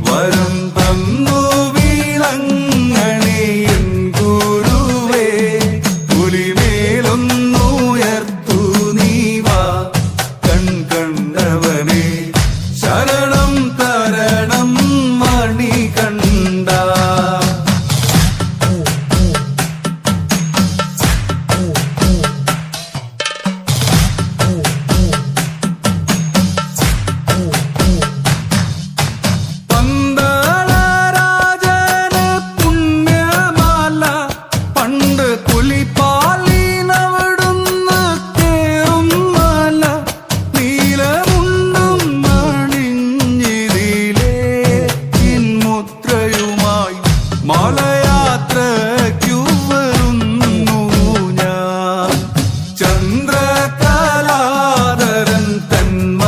வரும்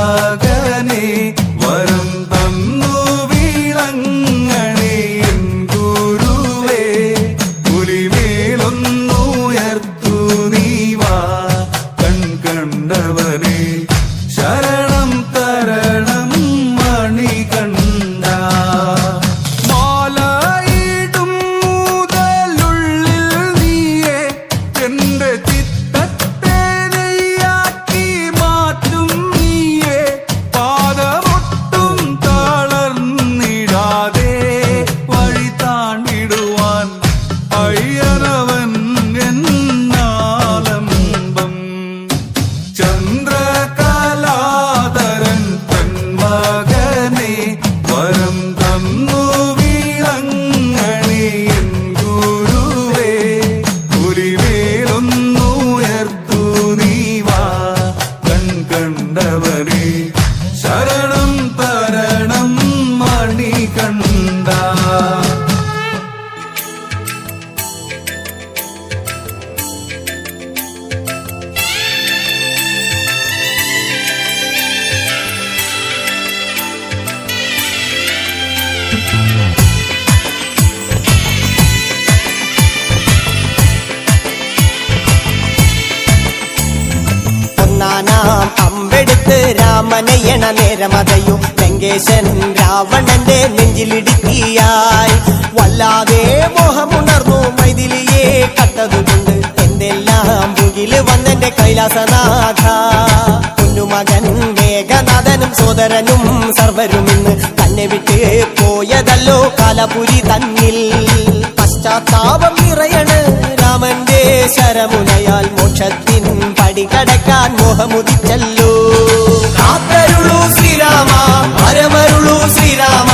సాగని ഒന്നാനാം അമ്പെടുത്ത് രാമനയണ നേരമതയും ലങ്കേശൻ രാവണന്റെ നെഞ്ചിലിടുക്കിയായി. വല്ലാതെ മോഹമുണർന്നു മൈഥിലിയെ കണ്ടതുകൊണ്ട് എന്തെല്ലാം മുകിൽ വന്നെന്റെ കൈലാസനാഥ. കുഞ്ഞുമകൻ മേഘനാഥനും സോദരനും സർവരും ഇന്ന് തന്നെ വിട്ട് പോയതല്ലോ കാലപുരി തന്നിൽ. പശ്ചാത്താപം നിറയണ് രാമന്റെ ശരമുനയാൽ മോക്ഷത്തിൻ அடிகடக்கான் முகமுதி செல்லோ காத்தருளும் ஸ்ரீராமா பரமருளும் ஸ்ரீராமா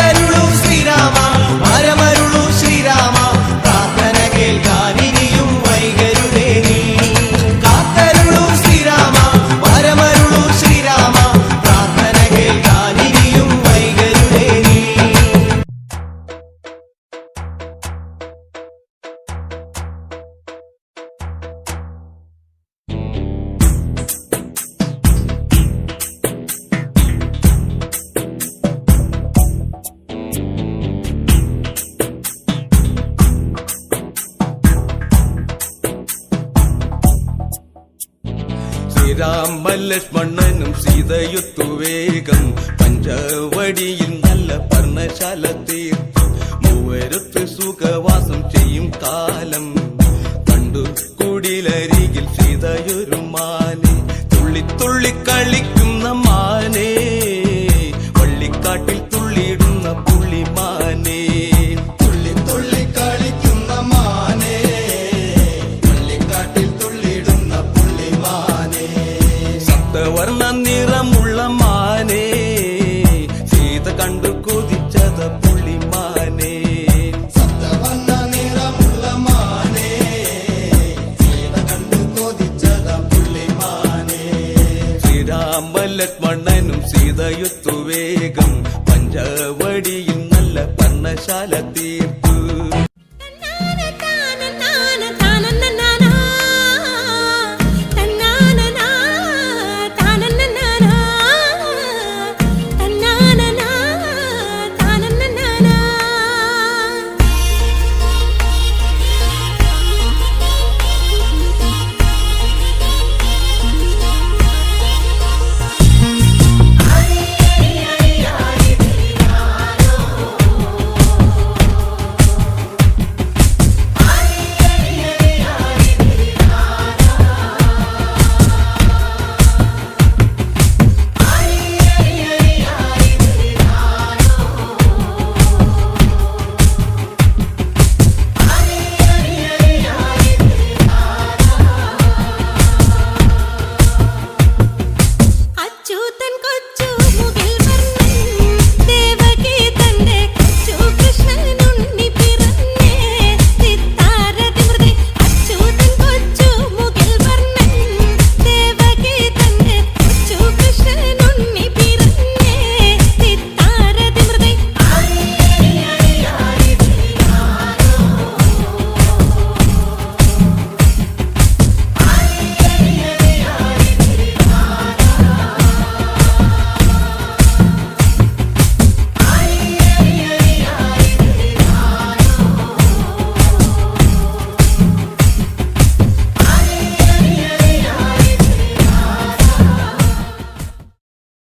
ശ്രീരാമലക്ഷ്മണനും സീതയുത്തു വേഗം പഞ്ചവടിയിൽ നല്ല പർണശാല തീർത്തു. മൂവരുത്ത് സുഖവാസം ചെയ്യും കാലം. ബുള്ളറ്റ് മണ്ണനും സീതയുത്തു വേഗം പഞ്ചവടിയിൽ നല്ല പർണശാല തീർപ്പ്